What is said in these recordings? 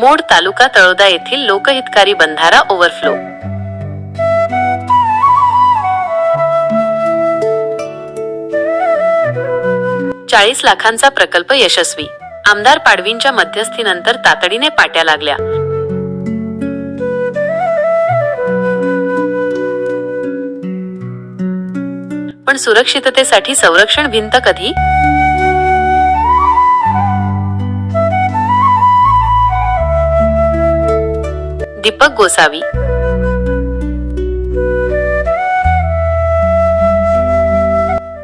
मोड तालुका तळोदा येथील लोकहितकारी बंधारा ओव्हरफ्लो. चाळीस लाखांचा प्रकल्प यशस्वी. आमदार पाडवींच्या मध्यस्थीनंतर तातडीने पाट्या लागल्या. पण सुरक्षिततेसाठी संरक्षण भिंत कधी? दीपक गोसावी.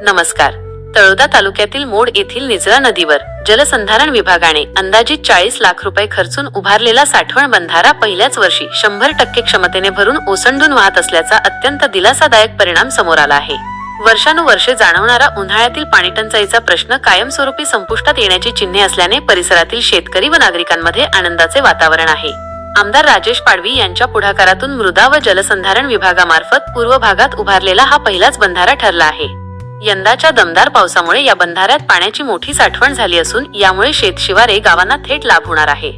नमस्कार. तळोदा तालुक्यातील मोड येथील निजरा नदीवर जलसंधारण विभागाने अंदाजित चाळीस लाख रुपये खर्चून उभारलेला साठवण बंधारा पहिल्याच वर्षी शंभर टक्के क्षमतेने भरून ओसंडून वाहत असल्याचा अत्यंत दिलासादायक परिणाम समोर आला आहे. वर्षानुवर्षे जाणवणारा उन्हाळ्यातील पाणीटंचाईचा प्रश्न कायमस्वरूपी संपुष्टात येण्याची चिन्हे असल्याने परिसरातील शेतकरी व नागरिकांमध्ये आनंदाचे वातावरण आहे. आमदार राजेश पाडवी यांच्या पुढाकारातून मृदा व जलसंधारण विभागामार्फत पूर्व भागात उभारलेला हा पहिलाच बंधारा ठरला आहे. यंदाच्या दमदार पावसामुळे या बंधाऱ्यात पाण्याची मोठी साठवण झाली असून यामुळे शेतशिवारे गावांना थेट लाभ होणार आहे.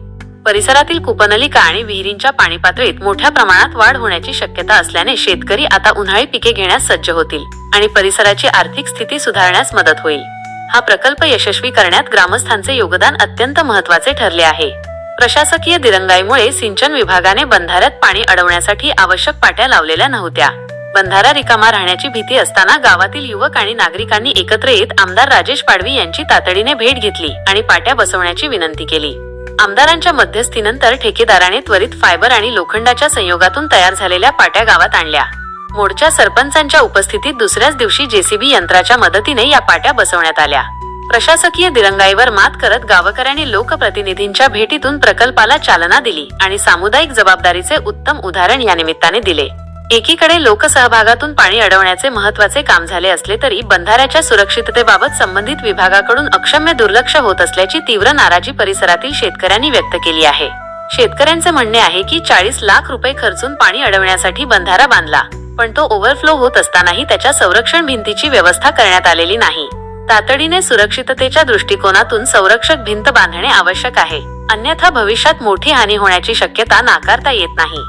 परिसरातील कुपनलिका आणि विहिरींच्या पाणी पातळीत मोठ्या प्रमाणात वाढ होण्याची शक्यता असल्याने शेतकरी आता उन्हाळी पिके घेण्यास सज्ज होतील आणि परिसराची आर्थिक स्थिती सुधारण्यास मदत होईल. हा प्रकल्प यशस्वी करण्यात ग्रामस्थांचे योगदान अत्यंत महत्त्वाचे ठरले आहे. प्रशासकीय दिरंगाईमुळे सिंचन विभागाने बंधाऱ्यात पाणी अडवण्यासाठी आवश्यक पाट्या लावलेल्या नव्हत्या. बंधारा रिकामा राहण्याची भीती असताना गावातील युवक आणि नागरिकांनी एकत्र येत आमदार राजेश पाडवी यांची तातडीने भेट घेतली आणि पाट्या बसवण्याची विनंती केली. आमदारांच्या मध्यस्थीनंतर ठेकेदाराने त्वरित फायबर आणि लोखंडाच्या संयोगातून तयार झालेल्या पाट्या गावात आणल्या. मोडच्या सरपंचांच्या उपस्थितीत दुसऱ्याच दिवशी जेसीबी यंत्राच्या मदतीने या पाट्या बसवण्यात आल्या. प्रशासकीय दिरंगाईवर मात करत गावकऱ्यांनी लोकप्रतिनिधींच्या भेटीतून प्रकल्पाला चालना दिली आणि सामुदायिक जबाबदारीचे उत्तम उदाहरण या निमित्ताने दिले. एकीकडे लोकसहभागातून पाणी अडवण्याचे महत्त्वाचे काम झाले असले तरी बंधाऱ्याच्या सुरक्षिततेबाबत संबंधित विभागाकडून अक्षम्य दुर्लक्ष होत असल्याची तीव्र नाराजी परिसरातील शेतकऱ्यांनी व्यक्त केली आहे. शेतकऱ्यांचे म्हणणे आहे की चाळीस लाख रुपये खर्चून पाणी अडवण्यासाठी बंधारा बांधला पण तो ओव्हरफ्लो होत असतानाही त्याच्या संरक्षण भिंतीची व्यवस्था करण्यात आलेली नाही. तातडीने सुरक्षिततेच्या दृष्टिकोनातून संरक्षक भिंत बांधणे आवश्यक आहे. अन्यथा भविष्यात मोठी हानी होण्याची शक्यता नाकारता येत नाही.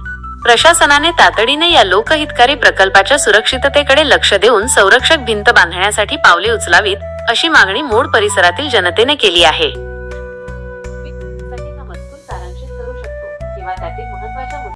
प्रशासनाने तातडीने या लोकहितकारी प्रकल्पाच्या सुरक्षिततेकडे लक्ष देऊन संरक्षक भिंत बांधण्यासाठी पावले उचलावीत अशी मागणी मोड परिसरातील जनतेने केली आहे.